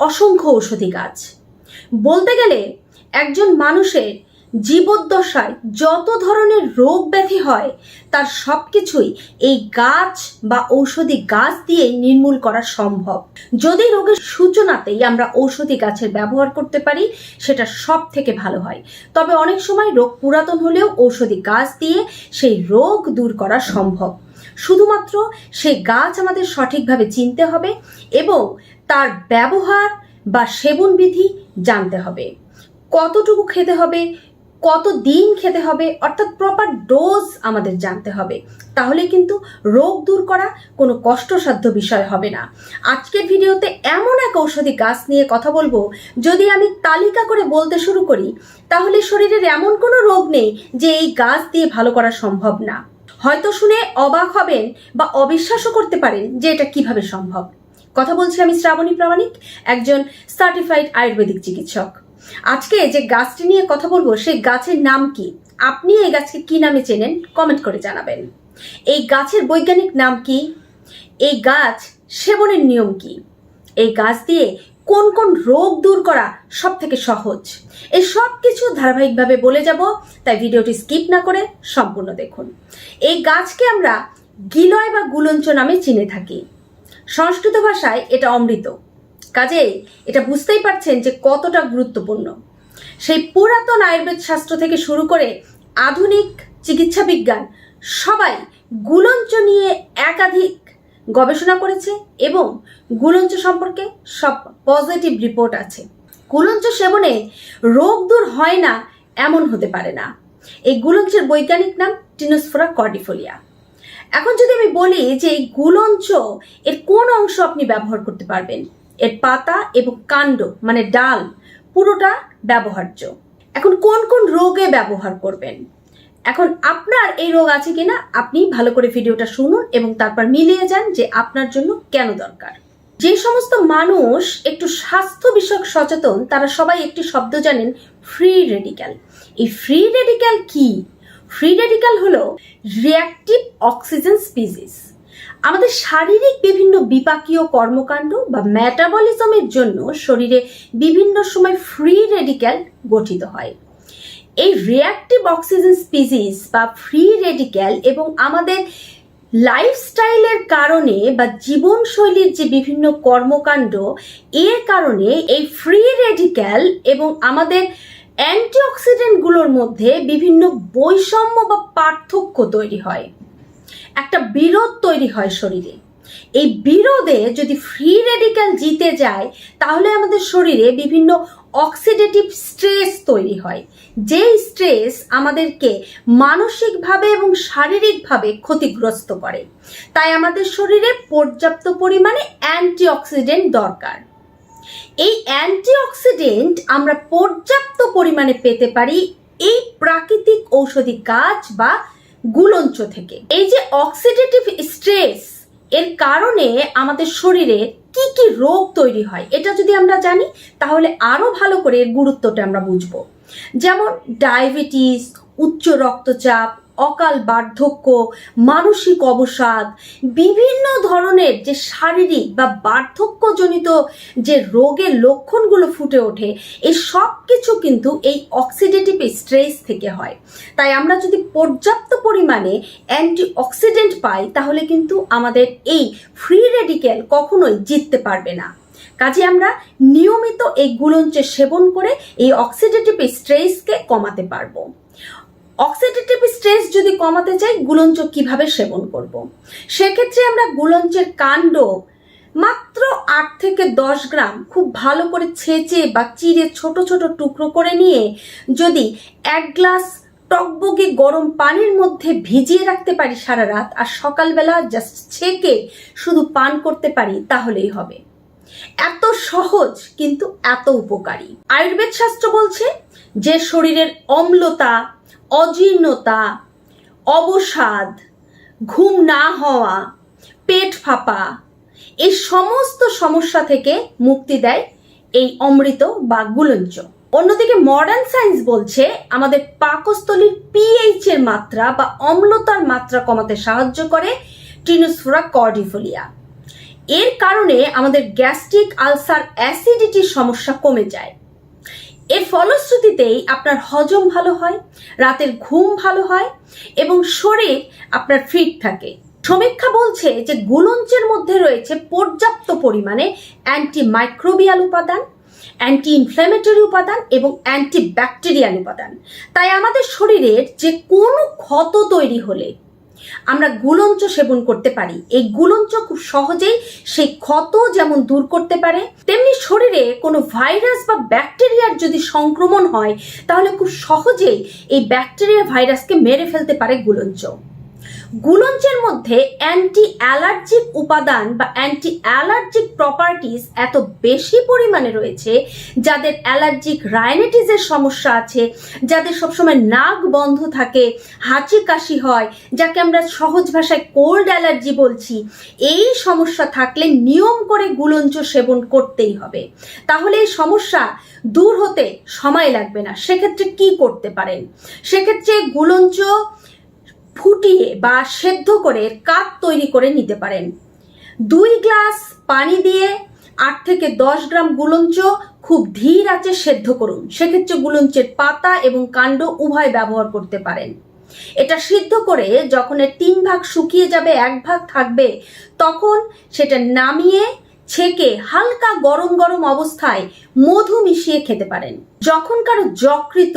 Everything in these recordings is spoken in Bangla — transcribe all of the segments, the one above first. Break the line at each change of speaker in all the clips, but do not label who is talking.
অসংখ্য ঔষধি গাছ। বলতে গেলে, একজন মানুষের জীবদ্দশায় যত ধরনের রোগ ব্যাধি হয়, তার সব কিছুই এই গাছ বা ঔষধি গাছ দিয়ে নির্মূল করা সম্ভব। যদি রোগের সূচনাতেই আমরা ঔষধি গাছের ব্যবহার করতে পারি, সেটা সব থেকে ভালো হয়। তবে অনেক সময় রোগ পুরাতন হলেও ঔষধি গাছ দিয়ে সেই রোগ দূর করা সম্ভব। শুধুমাত্র সেই গাছ আমাদের সঠিকভাবে চিনতে হবে এবং তার ব্যবহার বা সেবন বিধি জানতে হবে। কতটুকু খেতে হবে, কত দিন খেতে হবে, অর্থাৎ প্রপার ডোজ আমাদের জানতে হবে। তাহলে কিন্তু রোগ দূর করা কোনো কষ্টসাধ্য বিষয় হবে না। আজকের ভিডিওতে এমন এক ঔষধি গাছ নিয়ে কথা বলব, যদি আমি তালিকা করে বলতে শুরু করি, তাহলে শরীরের এমন কোনো রোগ নেই যে এই গাছ দিয়ে ভালো করা সম্ভব না। হয়তো শুনে অবাক হবেন বা অবিশ্বাসও করতে পারেন যে এটা কীভাবে সম্ভব। কথা বলছি আমি শ্রাবণী প্রামাণিক, একজন সার্টিফাইড আয়ুর্বেদিক চিকিৎসক। আজকে যে গাছটি নিয়ে কথা বলব, সেই গাছের নাম কি? আপনি এই গাছকে কি নামে চেনেন? কমেন্ট করে জানাবেন। এই গাছের বৈজ্ঞানিক নাম কি? এই গাছ সেবনের নিয়ম কি? এই গাছ দিয়ে কোন কোন রোগ দূর করা সব থেকে সহজ। এই সব কিছু ধারাবাহিকভাবে বলে যাব, তাই ভিডিওটি স্কিপ না করে সম্পূর্ণ দেখুন। এই গাছকে আমরা গিলয় বা গুলঞ্চ নামে চিনে থাকি। সংস্কৃত ভাষায় এটা অমৃত। কাজেই এটা বুঝতেই পারছেন যে কতটা গুরুত্বপূর্ণ। সেই পুরাতন আয়ুর্বেদ শাস্ত্র থেকে শুরু করে আধুনিক চিকিৎসা বিজ্ঞান সবাই গুলঞ্চ নিয়ে একাধিক গবেষণা করেছে এবং গুলঞ্চ সম্পর্কে সব পজিটিভ রিপোর্ট আছে। গুলঞ্চ সেবনে রোগ দূর হয় না, এমন হতে পারে না। এই গুলঞ্চের বৈজ্ঞানিক নাম টিনোসফোরা কর্ডিফোলিয়া। এখন যদি আমি বলি যে এই গুলঞ্চ এর কোন অংশ আপনি ব্যবহার করতে পারবেন, এর পাতা এবং কাণ্ড মানে ডাল, পুরোটা ব্যবহার্য। এখন কোন কোন রোগে ব্যবহার করবেন? এখন আপনার এই রোগ আছে কিনা আপনি ভালো করে ভিডিওটা শুনুন এবং তারপর মিলিয়ে যান যে আপনার জন্য কেন দরকার। যে সমস্ত মানুষ একটু স্বাস্থ্য বিষয়ক সচেতন, তারা সবাই একটি শব্দ জানেন ফ্রি রেডিক্যাল এই ফ্রি রেডিক্যাল কি? ফ্রি রেডিক্যাল হলো রিয়াক্টিভ অক্সিজেন স্পিসিস আমাদের শারীরিক বিভিন্ন বিপাকীয় কর্মকাণ্ড বা ম্যাটাবলিজমের জন্য শরীরে বিভিন্ন সময় ফ্রি রেডিক্যাল গঠিত হয়। এই রিয়াক্টিভ অক্সিজেন স্পিসিস বা ফ্রি রেডিক্যাল এবং আমাদের লাইফস্টাইলের কারণে বা জীবনশৈলীর যে বিভিন্ন কর্মকাণ্ড, এর কারণে এই ফ্রি রেডিক্যাল এবং আমাদের অ্যান্টিঅক্সিডেন্টগুলোর মধ্যে বিভিন্ন বৈষম্য বা পার্থক্য তৈরি হয়। একটা বিরোধ তৈরি হয় শরীরে। এই বিরোধে যদি ফ্রি রেডিক্যাল জিতে যায়, তাহলে আমাদের শরীরে বিভিন্ন অক্সিডেটিভ স্ট্রেস তৈরি হয়। যেই স্ট্রেস আমাদেরকে মানসিকভাবে এবং শারীরিকভাবে ক্ষতিগ্রস্ত করে। তাই আমাদের শরীরে পর্যাপ্ত পরিমাণে অ্যান্টিঅক্সিডেন্ট দরকার। এই অ্যান্টিঅক্সিডেন্ট আমরা পর্যাপ্ত পরিমাণে পেতে পারি এই প্রাকৃতিক ঔষধি গাছ বা গুলঞ্চ থেকে। এই যে অক্সিডেটিভ স্ট্রেস এর কারণে আমাদের শরীরে কি কি রোগ তৈরি হয়, এটা যদি আমরা জানি, তাহলে আরও ভালো করে এর গুরুত্বটা আমরা বুঝব। যেমন ডায়াবেটিস, উচ্চ রক্তচাপ অকাল বার্ধক্য, মানসিক অবসাদ, বিভিন্ন ধরনের যে শারীরিক বা বার্ধক্যজনিত যে রোগের লক্ষণগুলো ফুটে ওঠে এই সব কিছু কিন্তু এই অক্সিডেটিভ স্ট্রেস থেকে হয়। তাই আমরা যদি পর্যাপ্ত পরিমাণে অ্যান্টি অক্সিডেন্ট পাই, তাহলে কিন্তু আমাদের এই ফ্রি রেডিক্যাল কখনোই জিততে পারবে না। কাজে আমরা নিয়মিত এই গুলঞ্চে সেবন করে এই অক্সিডেটিভ স্ট্রেসকে কমাতে পারব। অক্সিডেটিভ স্ট্রেস যদি কমাতে চাই, গুলঞ্চ কীভাবে সেবন করব। সেক্ষেত্রে আমরা গুলঞ্চের কাণ্ড মাত্র আট থেকে দশ গ্রাম খুব ভালো করে ছেঁচে বা চিড়ে ছোট ছোট টুকরো করে নিয়ে যদি এক গ্লাস টকবগে গরম পানির মধ্যে ভিজিয়ে রাখতে পারি সারা রাত আর সকালবেলা জাস্ট ছেঁকে শুধু পান করতে পারি, তাহলেই হবে এত সহজ কিন্তু এত উপকারী আয়ুর্বেদ শাস্ত্র বলছে, যে শরীরের অম্লতা অজীর্ণতা, অবসাদ, ঘুম না হওয়া, পেট ফাঁপা এই সমস্ত সমস্যা থেকে মুক্তি দেয় এই অমৃত বা গুলঞ্চ। অন্যদিকে মডার্ন সায়েন্স বলছে আমাদের পাকস্থলীর পিএইচ এর মাত্রা বা অম্লতার মাত্রা কমাতে সাহায্য করে ট্রিনোসফোরা কর্ডিফোলিয়া এর কারণে আমাদের গ্যাস্ট্রিক আলসার অ্যাসিডিটির সমস্যা কমে যায়। এর ফলশ্রুতিতেই আপনার হজম ভালো হয়, রাতের ঘুম ভালো হয় এবং শরীর আপনার ফিট থাকে। সমীক্ষা বলছে যে গুলঞ্চের মধ্যে রয়েছে পর্যাপ্ত পরিমাণে অ্যান্টি মাইক্রোবিয়াল উপাদান অ্যান্টি ইনফ্ল্যামেটরি উপাদান এবং অ্যান্টি ব্যাকটেরিয়াল উপাদান। তাই আমাদের শরীরের যে কোনো ক্ষত তৈরি হলে আমরা গুলঞ্চ সেবন করতে পারি। এই গুলঞ্চ খুব সহজেই সেই ক্ষত যেমন দূর করতে পারে, তেমনি শরীরে কোনো ভাইরাস বা ব্যাকটেরিয়ার যদি সংক্রমণ হয়, তাহলে খুব সহজেই এই ব্যাকটেরিয়া ভাইরাসকে মেরে ফেলতে পারে গুলঞ্চ। গুলঞ্চের মধ্যে অ্যান্টি অ্যালার্জিক উপাদান বা অ্যান্টি অ্যালার্জিক প্রপার্টিজ এত বেশি পরিমাণে রয়েছে, যাদের অ্যালার্জিক রাইনাইটিসের সমস্যা আছে, যাদের সবসময় নাক বন্ধ থাকে, হাঁচি কাশি হয়, যাকে আমরা সহজ ভাষায় কোল্ড অ্যালার্জি বলছি, এই সমস্যা থাকলে নিয়ম করে গুলঞ্চ সেবন করতেই হবে। তাহলে এই সমস্যা দূর হতে সময় লাগবে না। সেক্ষেত্রে কি করতে পারেন? সেক্ষেত্রে গুলঞ্চ ফুটিয়ে বা সেদ্ধ করে কাপ তৈরি করে নিতে পারেন। দুই গ্লাস পানি দিয়ে আট থেকে দশ গ্রাম গুলঞ্চ খুব ধীর আঁচে সেদ্ধ করুন। সেক্ষেত্রে গুলঞ্চের পাতা এবং কাণ্ড উভয় ব্যবহার করতে পারেন। এটা সিদ্ধ করে যখন তিন ভাগ শুকিয়ে যাবে, এক ভাগ থাকবে, তখন সেটা নামিয়ে ছেঁকে হালকা গরম গরম অবস্থায় মধু মিশিয়ে খেতে পারেন। যখন কারও যকৃত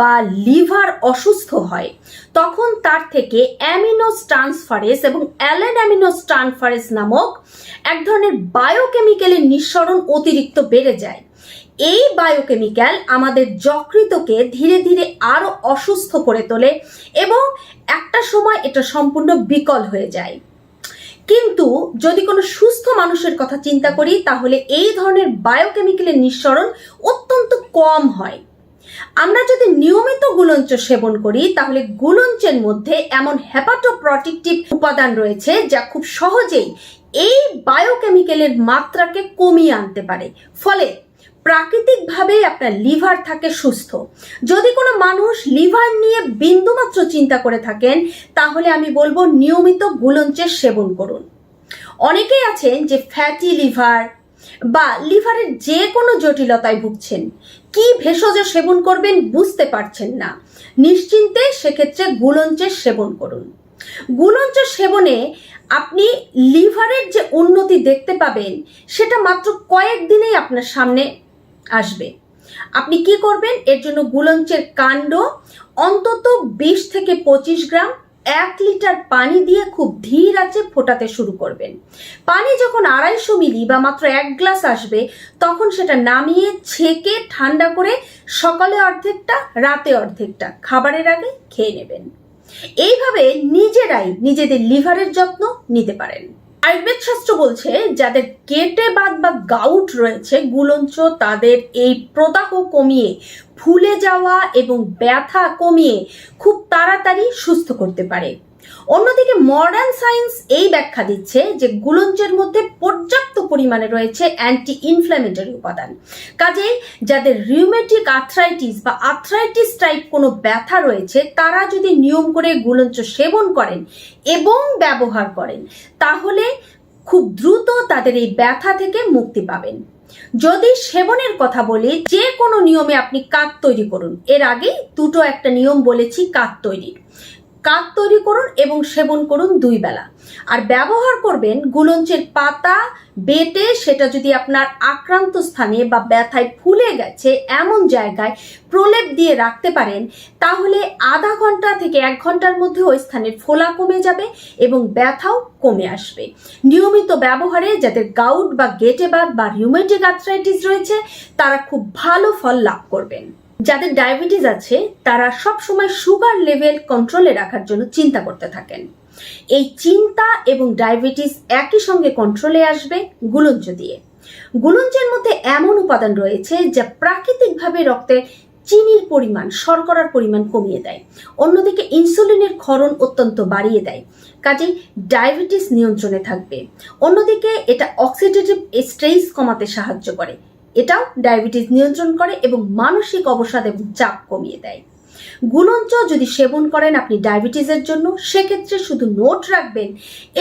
বা লিভার অসুস্থ হয়, তখন তার থেকে অ্যামিনোস ট্রান্সফারেস এবং অ্যালেন অ্যামিনোস ট্রান্সফারেস নামক এক ধরনের বায়োকেমিক্যালের নিঃসরণ অতিরিক্ত বেড়ে যায়। এই বায়োকেমিক্যাল আমাদের যকৃতকে ধীরে ধীরে আরও অসুস্থ করে তোলে এবং একটা সময় এটা সম্পূর্ণ বিকল হয়ে যায়। কিন্তু যদি কোনো সুস্থ মানুষের কথা চিন্তা করি, তাহলে এই ধরনের বায়োকেমিক্যালের নিঃসরণ অত্যন্ত কম হয়। আমরা যদি নিয়মিত গুলঞ্চ সেবন করি, তাহলে গুলঞ্চের মধ্যে এমন হ্যাপাটোপ্রোটেক্টিভ উপাদান রয়েছে যা খুব সহজেই এই বায়োকেমিক্যালের মাত্রাকে কমিয়ে আনতে পারে। ফলে প্রাকৃতিকভাবেই আপনার লিভার থাকে সুস্থ। যদি কোনো মানুষ লিভার নিয়ে বিন্দুমাত্র চিন্তা করে থাকেন, তাহলে আমি বলব নিয়মিত গুলঞ্চের সেবন করুন। অনেকেই আছেন যে ফ্যাটি লিভার বা লিভারের যে কোনো জটিলতায় ভুগছেন। কি ভেষজ সেবন করবেন বুঝতে পারছেন না। নিশ্চিন্তে সেক্ষেত্রে গুলঞ্চের সেবন করুন। গুলঞ্চ সেবনে আপনি লিভারের যে উন্নতি দেখতে পাবেন, সেটা মাত্র কয়েক দিনেই আপনার সামনে আসবে। আপনি কি করবেন? এর জন্য গুলঞ্চের কাণ্ড, অন্তত বিশ থেকে পঁচিশ গ্রাম, এক লিটার পানি দিয়ে খুব ধীর আছে ফোটাতে শুরু করবেন। পানি যখন আড়াইশো মিলি বা মাত্র এক গ্লাস আসবে, তখন সেটা নামিয়ে ছেঁকে ঠান্ডা করে সকালে অর্ধেকটা, রাতে অর্ধেকটা খাবারের আগে খেয়ে নেবেন। এইভাবে নিজেরাই নিজেদের লিভারের যত্ন নিতে পারেন। আয়ুর্বেদ শাস্ত্র বলছে, যাদের কেটে বাদ বা গাউট রয়েছে গুলঞ্চ তাদের এই প্রদাহ কমিয়ে, ফুলে যাওয়া এবং ব্যথা কমিয়ে খুব তাড়াতাড়ি সুস্থ করতে পারে। অন্যদিকে মডার্ন সায়েন্স এই ব্যাখ্যা দিচ্ছে যে গুলঞ্চের মধ্যে পর্যাপ্ত পরিমাণে রয়েছে অ্যান্টি ইনফ্ল্যামেটরি উপাদান। কাজেই যাদের রিউমেটিক আর্থ্রাইটিস বা আর্থ্রাইটিস টাইপ কোনো ব্যথা রয়েছে, তারা যদি নিয়ম করে গুলঞ্চ সেবন করেন এবং ব্যবহার করেন, তাহলে খুব দ্রুত তাদের এই ব্যথা থেকে মুক্তি পাবেন। যদি সেবনের কথা বলি, যে কোনো নিয়মে আপনি কাক তৈরি করুন। এর আগেই দুটো একটা নিয়ম বলেছি কাক তৈরির। কাক তৈরি করুন এবং সেবন করুন দুই বেলা। আর ব্যবহার করবেন গুলঞ্চের পাতা বেটে, সেটা যদি আপনার আক্রান্ত স্থানে বা ব্যথায় ফুলে গেছে এমন জায়গায় প্রলেপ দিয়ে রাখতে পারেন, তাহলে আধা ঘণ্টা থেকে এক ঘণ্টার মধ্যে ওই স্থানের ফোলা কমে যাবে এবং ব্যথাও কমে আসবে। নিয়মিত ব্যবহারে যাদের গাউট বা গেটেবাদ বা রিউমেটিক আর্থ্রাইটিস রয়েছে, তারা খুব ভালো ফল লাভ করবেন। যাদের ডায়াবেটিস আছে, তারা সব সময় সুগার লেভেল কন্ট্রোলে রাখার জন্য চিন্তা করতে থাকেন। এই চিন্তা এবং ডায়াবেটিস একই সঙ্গে কন্ট্রোলে আসবে গুলঞ্চ দিয়ে। গুলঞ্চের মধ্যে এমন উপাদান রয়েছে যা প্রাকৃতিকভাবে রক্তে চিনির পরিমাণ, শর্করার পরিমাণ কমিয়ে দেয়। অন্যদিকে ইনসুলিনের ক্ষরণ অত্যন্ত বাড়িয়ে দেয়, কাজেই ডায়াবেটিস নিয়ন্ত্রণে থাকবে। অন্যদিকে এটা অক্সিডেটিভ স্ট্রেস কমাতে সাহায্য করে। এটাও ডায়াবেটিস নিয়ন্ত্রণ করে এবং মানসিক অবসাদ এবং চাপ কমিয়ে দেয়। গুলঞ্চ যদি সেবন করেন আপনি ডায়াবেটিসের জন্য, সেক্ষেত্রে শুধু নোট রাখবেন,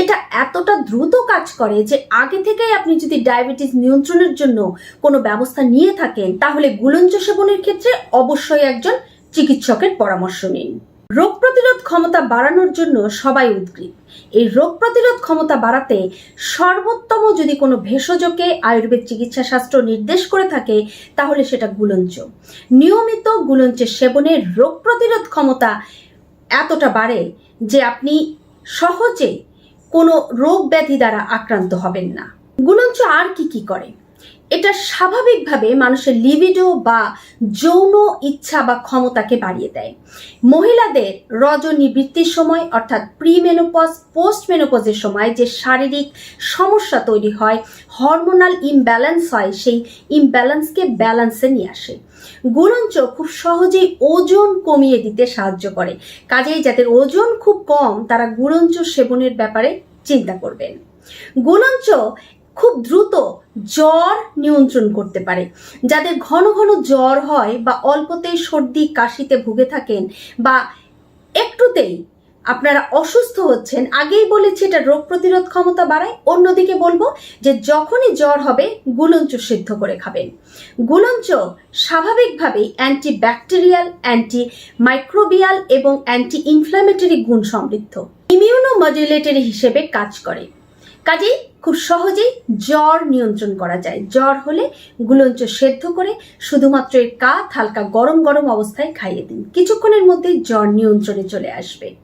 এটা এতটা দ্রুত কাজ করে যে আগে থেকেই আপনি যদি ডায়াবেটিস নিয়ন্ত্রণের জন্য কোনো ব্যবস্থা নিয়ে থাকেন, তাহলে গুলঞ্চ সেবনের ক্ষেত্রে অবশ্যই একজন চিকিৎসকের পরামর্শ নিন। রোগ প্রতিরোধ ক্ষমতা বাড়ানোর জন্য সবাই উদ্গ্রীব। এই রোগ প্রতিরোধ ক্ষমতা বাড়াতে সর্বোত্তম যদি কোনো ভেষজকে আয়ুর্বেদ চিকিৎসা শাস্ত্র নির্দেশ করে থাকে, তাহলে সেটা গুলঞ্চ। নিয়মিত গুলঞ্চের সেবনে রোগ প্রতিরোধ ক্ষমতা এতটা বাড়ে যে আপনি সহজে কোনো রোগ ব্যাধি দ্বারা আক্রান্ত হবেন না। গুলঞ্চ আর কি কি করে? এটা স্বাভাবিকভাবে মানুষের লিবিডো বা যৌন ইচ্ছা বা ক্ষমতাকে বাড়িয়ে দেয়। মহিলাদের রজনিবৃত্তির সময় অর্থাৎ প্রিমেনোপজ পোস্ট মেনোপজের সময় যে শারীরিক সমস্যা তৈরি হয় হরমোনাল ইমব্যালেন্স হয়, সেই ইমব্যালেন্সকে ব্যালেন্সে নিয়ে আসে। গুলঞ্চ খুব সহজেই ওজন কমিয়ে দিতে সাহায্য করে। কাজেই যাদের ওজন খুব কম, তারা গুলঞ্চ সেবনের ব্যাপারে চিন্তা করবেন। গুলঞ্চ খুব দ্রুত জ্বর নিয়ন্ত্রণ করতে পারে। যাদের ঘন ঘন জ্বর হয় বা অল্পতেই সর্দি কাশিতে ভুগে থাকেন বা একটুতেই আপনারা অসুস্থ হচ্ছেন, আগেই বলেছি এটা রোগ প্রতিরোধ ক্ষমতা বাড়ায়। অন্যদিকে বলব যে যখনই জ্বর হবে, গুলঞ্চ সিদ্ধ করে খাবেন। গুলঞ্চ স্বাভাবিকভাবেই অ্যান্টি ব্যাকটেরিয়াল অ্যান্টি মাইক্রোবিয়াল এবং অ্যান্টি ইনফ্ল্যামেটরি গুণ সমৃদ্ধ। ইমিউনো মডুলেটরি হিসেবে কাজ করে। কাজেই খুব সহজেই জ্বর নিয়ন্ত্রণ করা যায়। জ্বর হলে গুলঞ্চ সেদ্ধ করে শুধুমাত্র এর কাত হালকা গরম গরম অবস্থায় খাইয়ে দিন। কিছুক্ষণের মধ্যেই জ্বর নিয়ন্ত্রণে চলে আসবে।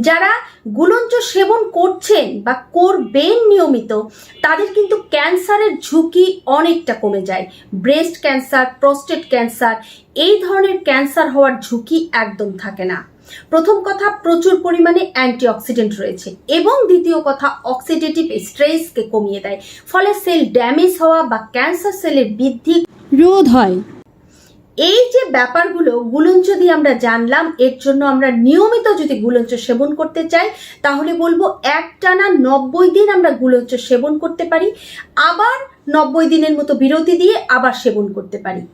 যারা গুলঞ্চ সেবন করছেন বা করবেন নিয়মিত, তাদের কিন্তু ক্যান্সারের ঝুঁকি অনেকটা কমে যায়। ব্রেস্ট ক্যান্সার, প্রস্টেট ক্যান্সার, এই ধরনের ক্যান্সার হওয়ার ঝুঁকি একদম থাকে না। প্রথম কথা প্রচুর পরিমাণে অ্যান্টিঅক্সিডেন্ট রয়েছে এবং দ্বিতীয় কথা অক্সিডেটিভ স্ট্রেসকে কমিয়ে দেয়। ফলে সেল ড্যামেজ হওয়া বা ক্যান্সার সেলের বৃদ্ধি রোধ হয়। এই যে ব্যাপারগুলো গুলঞ্চ দিয়ে আমরা জানলাম এর জন্য আমরা নিয়মিত যদি গুলঞ্চ সেবন করতে চাই তাহলে বলব একটানা নব্বই দিন আমরা গুলঞ্চ সেবন করতে পারি আবার নব্বই দিনের মতো বিরতি দিয়ে আবার সেবন করতে পারি।